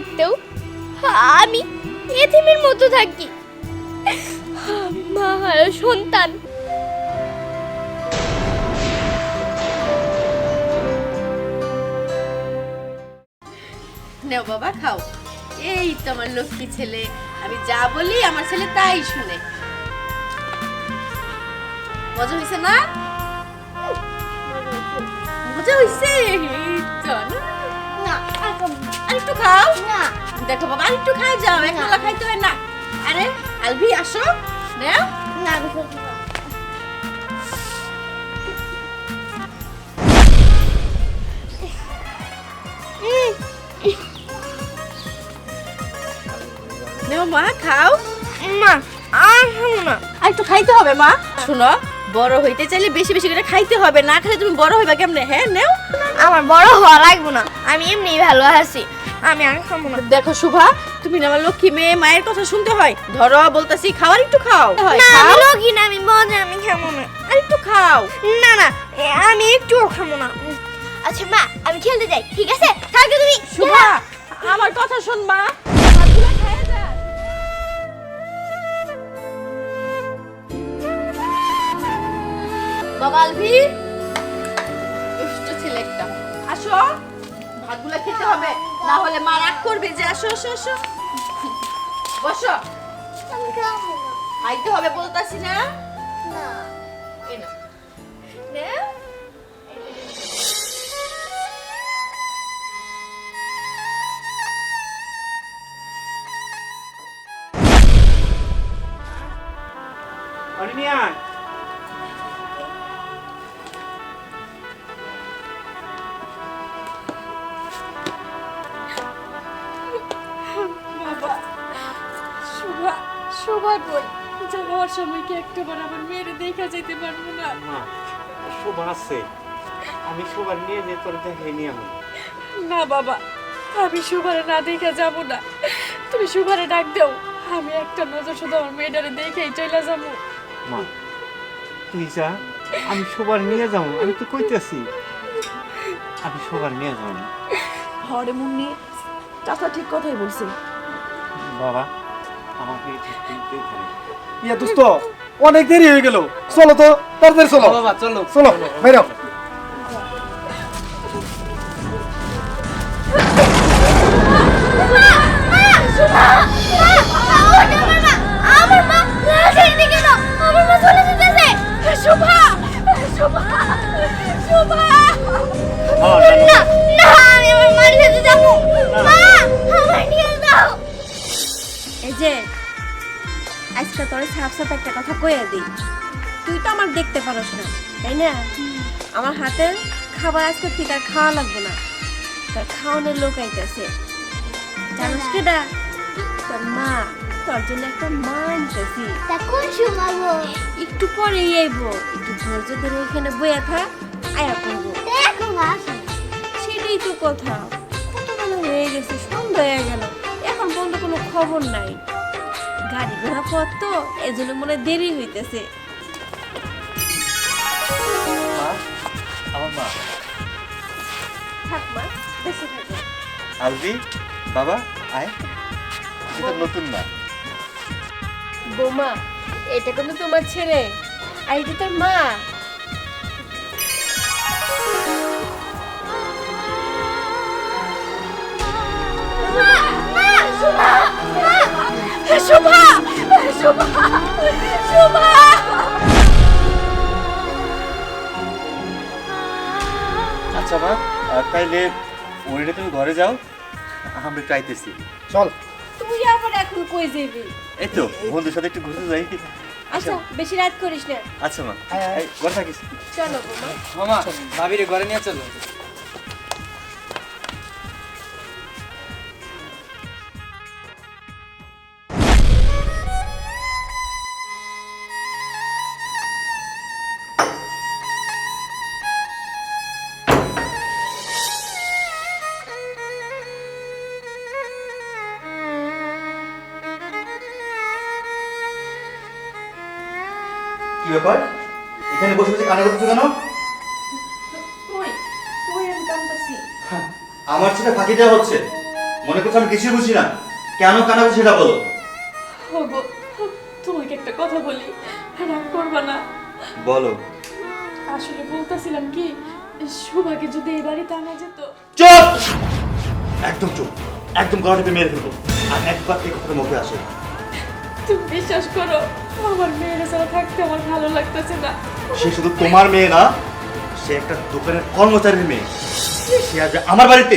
থাকতেও আমি এতিমের মতো থাকি। মা, সন্তান। নেও বাবা, খাও। এই তো আমার লক্ষ্মী ছেলে, আমি যা বলি আমার ছেলে তাই শুনে। মজা হয়েছে না? মজা হয়েছে খাও। না। দেখো বাবা আরেকটু খাই যাও একলা খাইতে হয় না। আরে আলভি আসো। নেও। না নেও মা খাও। মা আর না। আর একটু খাইতে হবে মা। শুনো বড় হইতে চাইলে বেশি বেশি করে খাইতে হবে। না খেলে তুমি বড় হইবা কেমনে? হ্যাঁ নেও। আমার বড় হওয়া লাগবো না। আমি এমনি ভালো আছি। আমি আর খাব না। দেখো শুভা তুমি না আমার লক্ষ্মী মেয়ে মায়ের কথা শুনতে হয়। ধরো বলতাছি খাওয়ার একটু খাও। না আমি লগি না আমি মজা আমি খাব না। আর একটু খাও। না না আমি একটুও খাব না। আচ্ছা মা আমি খেলতে যাই ঠিক আছে? থাকো তুমি। শুভা আমার কথা শোন মা বাবা আলভি আসো। ভাতগুলা খেতে হবে, না হলে মা রাগ করবে যে আসো আসো আসো। বসো। খাইতে হবে বলতাছি। না? অনিমিয়া। শোভা কই যাওয়ার সময় কি একটা বার আমার মেয়েরে দেখা যেতে পারব না। মা শোভা আছে। আমি শোভার নিয়ে যে তোর দেখাই নিয়ে আমি না বাবা আমি সুভারে না দেখে যাব না। তুমি সুভারে ডাক দাও। আমি একটা নজর শুধু আমার মেয়েটারে দেখেই চলে যাব। মা তুই যা আমি শোভার নিয়ে যাব আমি তো কইতেছি। আমি শোভার নিয়ে যাব না। হরে মুন্নি চাচা ঠিক কথাই বলছে। বাবা আমাকে ইয়া দোস্ত অনেক দেরি হয়ে গেল চলো তো তাড়াতাড়ি চলো বাবা চলো চলো বাইরে আমার মা ছেড়ে দিকে দাও আমার মা চলে যেতেছে শোভা শোভা শোভা না না আমি আমার মার সাথে যাব মা আমার নিয়ে যাও এই যে আজকে তোর সাফ সাফ একটা কথা কইয়া দিই। তুই তো আমার দেখতে পারস না তাই না? আমার হাতে খাবার আজকে থেকে আর খাওয়া লাগবে না। তার খাওয়ানোর লোক আইতেছে। জানিস কেডা? তোর মা তোর জন্য একটা মা আনতেছি। কোন সময় একটু পরেই আইবো। একটু ধৈর্য ধরে এখানে বইয়া থাক আয়া করব সেটাই তো কথা। কতবেলা হয়ে গেছে সন্ধ্যা হয়ে গেল। খবর নাই গাড়ি ঘোড়া পথ তো এই জন্য মনে দেরি হইতেছে মা আমার মা থাক মা বেঁচে থাকো আলবি বাবা আয় এটা নতুন না বৌমা এটা কিন্তু তোমার ছেলে আর এটা তোর মা শোভা শোভা শোভা আচ্ছা মা তাইলে ওইটা তুমি ঘরে যাও আমরা আইতেছি। চল। তুই আবার এখন কই যাবি? এই তো বন্ধুর সাথে একটু ঘুরতে যাই। আচ্ছা বেশি রাত করিস না। আচ্ছা মা এই, ঘরে থাকিস। চলো মামা ভাবিরে ঘরে নিয়ে চলো। ব্যাপার? এখানে বসে বসে কানে করতেছো কেন? কান্দাছি? আমার ছেলে ফাঁকি দেওয়া হচ্ছে। মনে করছ আমি কিছুই বুঝি না। কেন কানা সেটা বলো। তোমাকে একটা কথা বলি রাগ করবা না। বলো। আসলে বলতেছিলাম কি সুভাকে যদি এই বাড়িতে আনা যেত। চুপ! একদম চুপ। একদম গলাটিতে মেরে ফেলব। আর একবার এই কথাটা মুখে আসে। তুমি বিশ্বাস করো আমার মেয়েরা ছাড়া থাকতে আমার ভালো লাগতেছে না। সে শুধু তোমার মেয়ে না সে একটা দোকানের কর্মচারীর মেয়ে। সে আজ আমার বাড়িতে।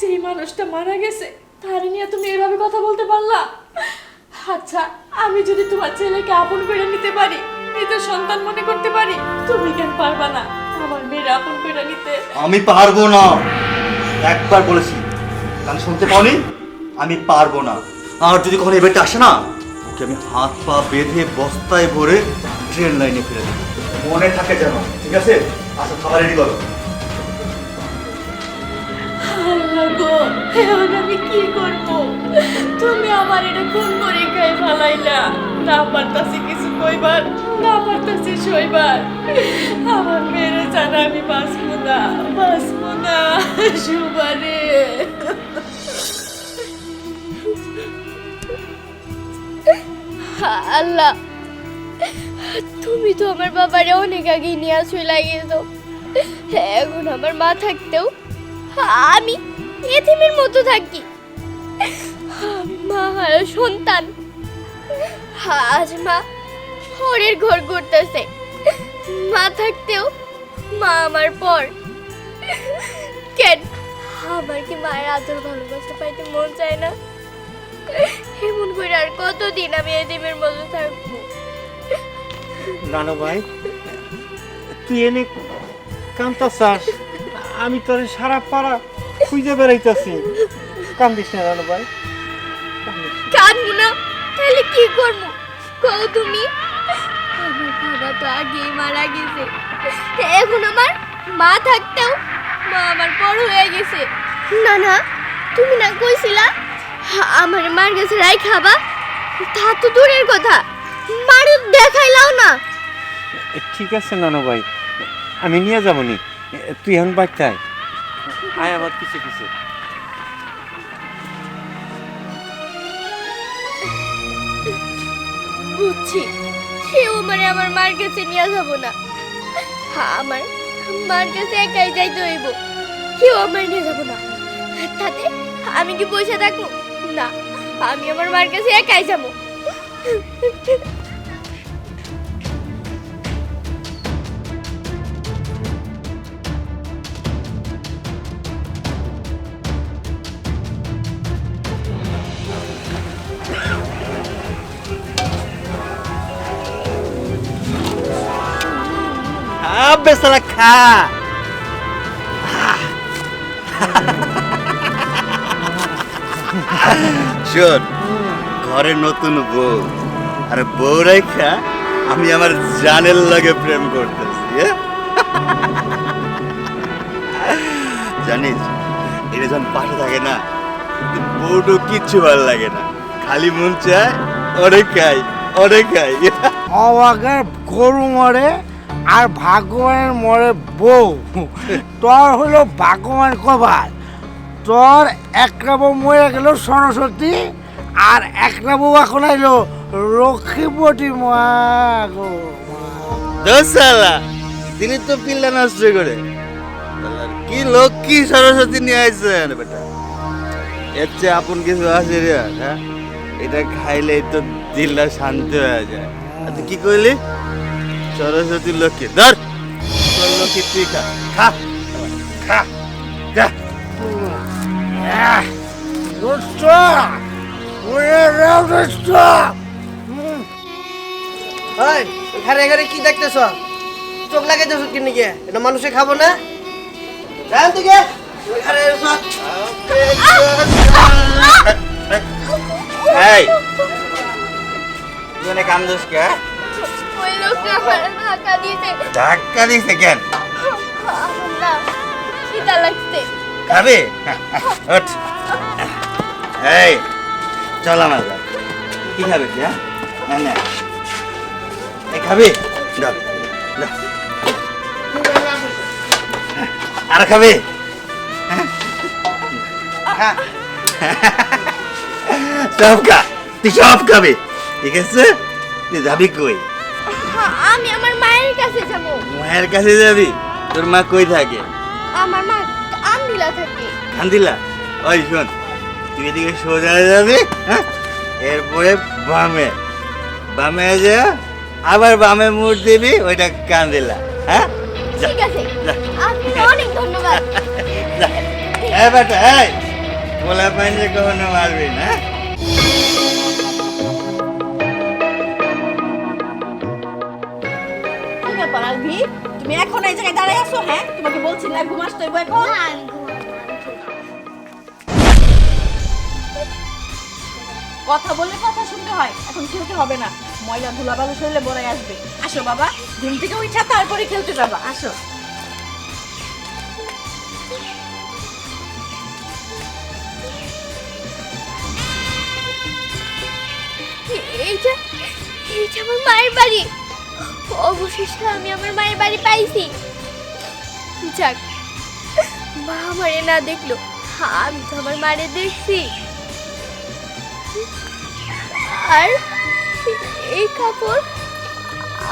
যেই মানুষটা মারা গেছে তারে নিয়ে তুমি এভাবে কথা বলতে পারলা? আচ্ছা আমি যদি তোমার ছেলেকে আপন করে নিতে পারি নিজের সন্তান মনে করতে পারি তুমি কেন পারবা না আমার মেয়ের আপন করে নিতে? আমি পারব না। একবার বলেছি গান শুনতে পাওনি? আমি পারব না। আর যদি কখনো এবারটা আসে না ওকে আমি হাত পা বেঁধে বস্তায় ভরে ট্রেন লাইনে ফেলে দেবো। মনে থাকে যেন, ঠিক আছে? আসো খাবার রেডি করো। আমি কি করব? তুমি আমার এটা কোন করে খাই ফালাইলা। না পারতাছি কিছু কইবার, না পারতাছি সইবার। আমার মেয়েরে জানা আমি বাঁচবো না বাঁচবো না, সুবারে। আল্লাহ, তুমি তো আমার বাবারে অনেক আগে নিয়ে আসলে লাগিয়েছো এখন আমার মা থাকতেও আমি এতিমের মতো থাকি। মা সন্তান। আজ মা পরের ঘর করতেছে। মা থাকতেও মা আমার পর। কেন? আমার কি মায়ের আদর ভালোবাসা পাইতে মন চায় না? কতদিন আমি এদিমের মতো থাকব। নানু ভাই তুই এনে কান্তা চাস আমি তোর সারা পাড়া খুঁজে বেড়াইতেছি। কান্দিস না নানু ভাই। কান্দিস না। না তাহলে কি করব? কও তুমি। আমার বাবা তো আগেই মারা গেছে। এখন আমার মা থাকতেও মা আমার বড় হয়ে গেছে। না না তুমি না কইছিলা আমার মার কাছে রাই খাবা তা তো দূরের কথা। মারে দেখাইলাও না। ঠিক আছে নানু ভাই আমি নিয়ে যাব নি। তুই এখন বাড়তে আয়। আমার পিছে পিছে বুঝছি সেও মানে আমার মার কাছে নিয়ে যাব না। আমার মার কাছে একাই যাইতে হইব। কেউ আমার নিয়ে যাব না। তাতে আমি কি বসে থাকব না। আমি আমার মার কাছে একাই যাব। আবে সালা খা। শোন ঘরে নতুন বউ। আর বউ রেখা আমি আমার জানের লগে প্রেম করতেছি হ্যাঁ? জানিস এটা যখন পাশে থাকে না বউটো কিচ্ছু ভালো লাগে না। খালি মন চায় অনেক খাই অনেক খাই। অবাকের গরু মরে আর ভাগ্যবানের মরে বউ। তোর হলো ভাগ্যবান কবার তোর একটা বউ মরে গেল সরস্বতী, আর একটা বউ এখন আইলো লক্ষ্মীপতি মা। দোসালা, তিনি তো পিল্লা নষ্ট করে। কি লক্ষ্মী সরস্বতী নিয়ে আসছেন বেটা? এর চেয়ে আপন কিছু আছে রে হ্যাঁ? এটা খাইলে তো দিলটা শান্ত হয়ে যায়। আর তুই কি কইলি? সরস্বতী লক্ষ্মী, ধর। লক্ষ্মী তুই খা। খা। খা। যা। আহ, দুষ্ট ওরে রে দুষ্ট হুম, ওই এখানে এখানে কি দেখতেছ চোখ লাগাইতেছ কিনে গিয়ে এটা মানুষে খাব না জান এসো। এই তুই অনেক কান্দোস কে হ্যাঁ? ওই লোকটা আমার ধাক্কা দিয়েছে ধাক্কা দিছে কেন না লাগছে খাবে? ওঠ। এই চল আমার কি খাবে তুই, হ্যাঁ না না। এই খাবি? দাও দাও। আর খাবি। সব খা তুই সব খাবি ঠিক আছে? তুই যাবি কই? আমি আমার মায়ের কাছে যাব। মায়ের কাছে যাবি? তোর মা কই থাকে? আমার মা আন্দিলা থাকে। কান্দিলা ওই শোন তুই এদিকে সোজা যাবি হ্যাঁ? এরপরে বামে। বামে যা আবার বামে মুড় দিবি ওইটা কান্দিলা হ্যাঁ? ঠিক আছে। অনেক ধন্যবাদ। এই বেটা এই বলা পাইলে কখনো মারবি না হ্যাঁ? তুমি এখন এই জায়গায় দাঁড়াই আছো হ্যাঁ? তোমাকে বলছি না ঘুমাস তো এখন। কথা বললে কথা শুনতে হয়, এখন খেলতে হবে না। ময়লা ধুলা বালু শরীরে বড়াই আসবে। আসো বাবা, ঘুম থেকে উঠা তারপরে খেলতে যাবা, আসো। এইটা এইটা আমার মায়ের বাড়ি। অবশেষে আমি আমার মায়ের বাড়ি পাইছি। যাক, মা আমারে না দেখল, আমি তো আমার মারে দেখছি। আর এই কাপড়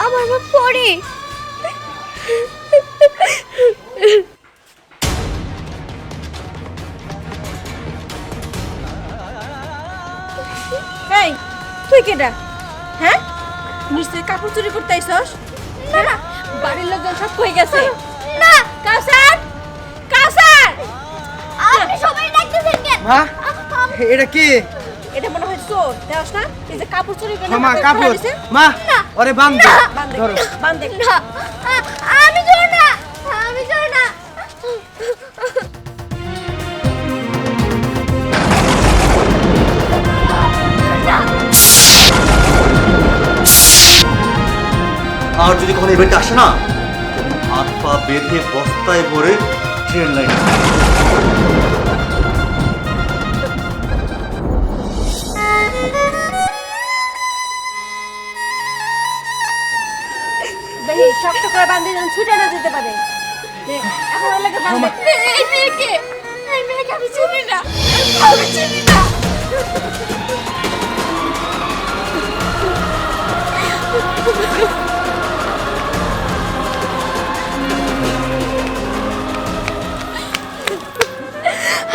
আমার মা পরে। এই তুই কেডা? হ্যাঁ? নিশ্চয়ই কাপড় চুরি করতে আইছস না। বাড়ির লোকজন সব কই গেছে? না। কাউসার! কাউসার! আপনি সবাই ডাকতেছেন কেন? মা এটা কি? এটা চোর দেওয়াস না? এই যে কাপড় চুরি করে মা কাপড়। মা ওরে বাম ধরো। বান্ধে না আমি চোর না আমি চোর না। আর যদি কখনো এবারটা আসে না হাত পা বেঁধে বস্তায় ভরে ট্রেন লাইনে। করে বান্ধে যেন ছুটে না যেতে পারে। এখন ওর লাগে এই মেয়েকে এই মেয়েকে আমি চিনি না। আমি চিনি না।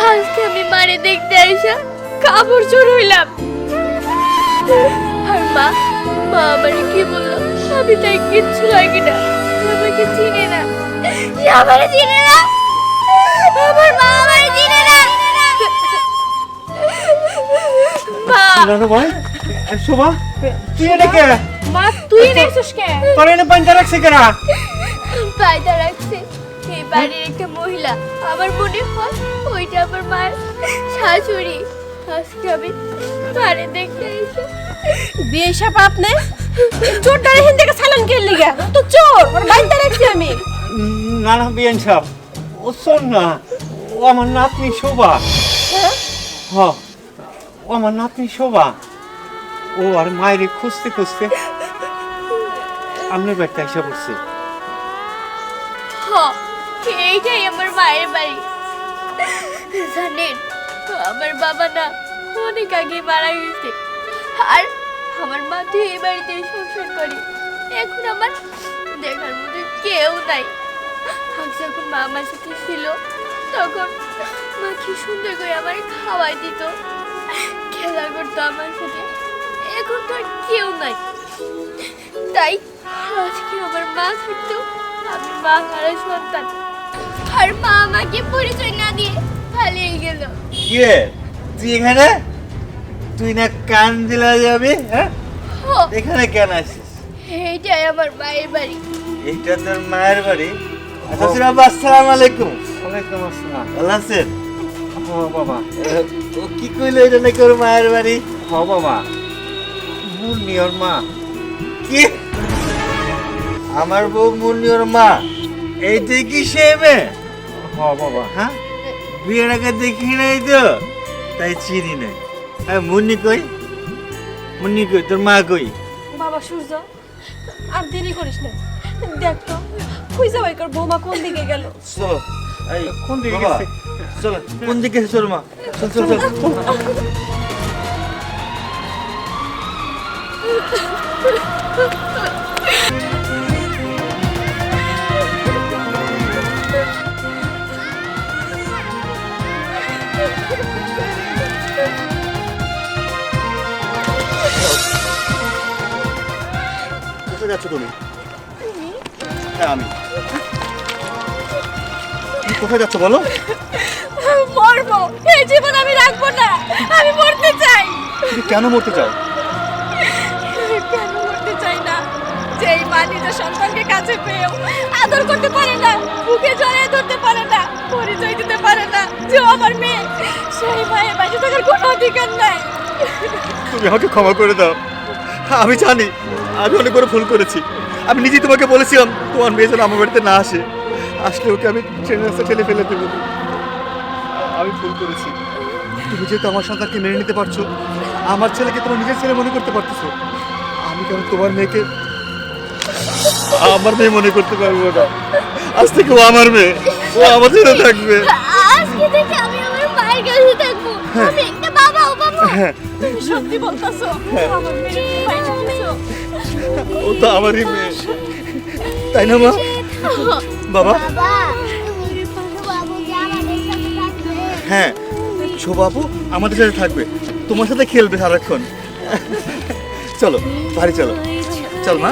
আজকে আমি মারে দেখতে আইসা কাপড় চোর হইলাম। আর মা মা আমারে কি বলল আমি তাই কিচ্ছু লাগি না। আমাকে চিনে না। সে আমারে চিনে না। আমার মা আমারে চিনে না। মা। নানু ভাই শোভা তুই এটা কে? মা তুই নেছিস কে? তোর এনে পানিটা রাখছে কেনা? পায়দা রাখছে। এই বাড়ির একটা মহিলা। আমার মনে হয় ওইটা আমার মায়ের শাশুড়ি। আজকে আমি বাড়ি দেখতে এসে। বিয়ে সাপ আপনি? চোরটা এখান থেকে সালান কে লিগা তো চোর ওর বাইন্দা রাখছি আমি। না না বিয়ান সাহেব ও শোন না ও আমার নাতনি শোভা। হ ও আমার নাতনি শোভা। ও আর মায়ের খুঁজতে খুঁজতে আপনার বাড়িতে এসে পড়ছে। হ এইটাই আমার মায়ের বাড়ি। জানেন আমার বাবা না অনেক আগে মারা গেছে। আর আমার মা তো এই বাড়িতে সংসার করে। এখন আমার দেখার মতো কেউ নাই। যখন মা আমার সাথে ছিল, তখন মা কি সুন্দর করে আমার খাওয়াই দিত। খেলা করতো আমার সাথে। এখন তো আর কেউ নাই। তাই আজকে আমার মা থাকতো আমি মা হারা সন্তান। আর মা আমাকে পরিচয় না দিয়ে পালিয়ে গেল। কে? তুই এখানে? তুই না কান দিলা যাবি হ্যাঁ? এখানে কেন আসিস? এইটাই আমার মায়ের বাড়ি। এইটা তোর মায়ের বাড়ি? আচ্ছা আব্বা আসসালামু আলাইকুম। ওয়ালাইকুম আসসালাম। ভালো আছেন? হ বাবা। ও কি কইলো এটা নাকি ওর মায়ের বাড়ি? হ বাবা। মুন্নি ওর মা। কি? আমার বউ মুন্নি ওর মা? এইটাই কি সে মেয়ে? বাবা। হ্যাঁ? বিয়ের আগে দেখি নাই তো? তাই চিনি নাই। হ্যাঁ মুন্নি কই? মুন্নি কই? তোর মা কই? বাবা সূর্য আর দেরি করিস না। দেখ তো খুঁজে বাই কর বৌমা কোন দিকে গেল। চলো। এই কোন দিকে গেছে? চলো কোন দিকে গেছে তোর মা? চল চল চল। কোথায় যাচ্ছ তুমি? হ্যাঁ আমি। কোথায় যাচ্ছ বলো? মরবো। এই জীবন আমি রাখব না। আমি মরতে চাই। তুমি কেন মরতে চাও? কেন মরতে চাই না? যেই মা নিজের সন্তানকে কাছে পেয়েও আদর করতে পারে না বুকে জড়িয়ে ধরতে পারে না পরিচয় দিতে পারে না যে আমার মেয়ে সেই মায়ের বাড়ি থাকার কোনো অধিকার নাই। তুমি আমাকে ক্ষমা করে দাও। আমি জানি আমি অনেক বড় ভুল করেছি। আমি নিজেই তোমাকে বলেছিলাম তোমার মেয়ে যেন আমার বাড়িতে না আসে। আসলে ওকে আমি ট্রেনের রাস্তা ঠেলে ফেলে দেবো। আমি ভুল করেছি। তুমি যেহেতু আমার সন্তানকে মেনে নিতে পারছ আমার ছেলেকে তোমার নিজের ছেলে মনে করতে পারতেছো আমি কেন তোমার মেয়েকে আমার মেয়ে মনে করতে পারব না? আজ থেকে ও আমার মেয়ে। ও আমার ছেলে থাকবে। আজকে থেকে আমি আমার মায়ের কাছে থাকব। আমি একটা বাবা ও বাবা। হ্যাঁ। তুমি সত্যি বলতাছো আমার মেয়ে ও তো আমারই মেয়ে। তাই না, মা? বাবা? হ্যাঁ বাবুকে আমাদের সাথে থাকবে বাবু আমাদের সাথে থাকবে। তোমার সাথে খেলবে সারাক্ষণ। চলো, বাড়ি চলো। চল, মা।